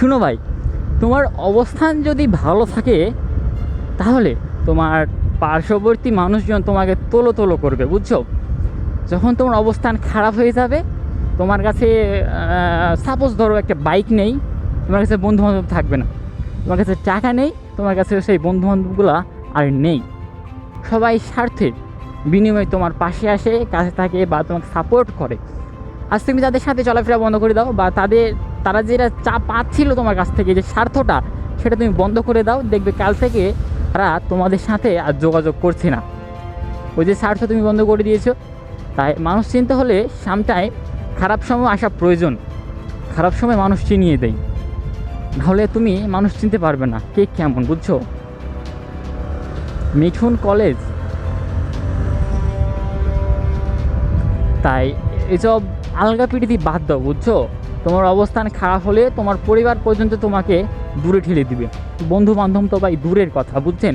শুনো ভাই, তোমার অবস্থান যদি ভালো থাকে, তাহলে তোমার পার্শ্ববর্তী মানুষজন তোমাকে তোলো তোলো করবে, বুঝছ? যখন তোমার অবস্থান খারাপ হয়ে যাবে, তোমার কাছে সাপোজ ধরো একটা বাইক নেই, তোমার কাছে বন্ধু বান্ধব থাকবে না, তোমার কাছে টাকা নেই, তোমার কাছে সেই বন্ধু বান্ধবগুলো আর নেই। সবাই স্বার্থের বিনিময়ে তোমার পাশে আসে, কাছে থাকে বা তোমাকে সাপোর্ট করে। আজ তুমি তাদের সাথে চলাফেরা বন্ধ করে দাও বা তাদের তারা যেটা চা পাচ্ছিল তোমার কাছ থেকে, যে স্বার্থটা, সেটা তুমি বন্ধ করে দাও। দেখবে কাল থেকে তারা তোমাদের সাথে আর যোগাযোগ করছে না। ওই যে স্বার্থ তুমি বন্ধ করে দিয়েছ। তাই মানুষ চিনতে হলে সামটায় খারাপ সময় আসা প্রয়োজন। খারাপ সময় মানুষ চিনিয়ে দেয়। নাহলে তুমি মানুষ চিনতে পারবে না কে কেমন, বুঝছ? মিঠুন কলেজ। তাই এসব আলগা পিড়িতি বাদ দাও, বুঝছ? তোমার অবস্থান খারাপ হলে তোমার পরিবার পর্যন্ত তোমাকে দূরে ঠেলে দিবে। বন্ধু বান্ধব তো ভাই দূরের কথা, বুঝছেন?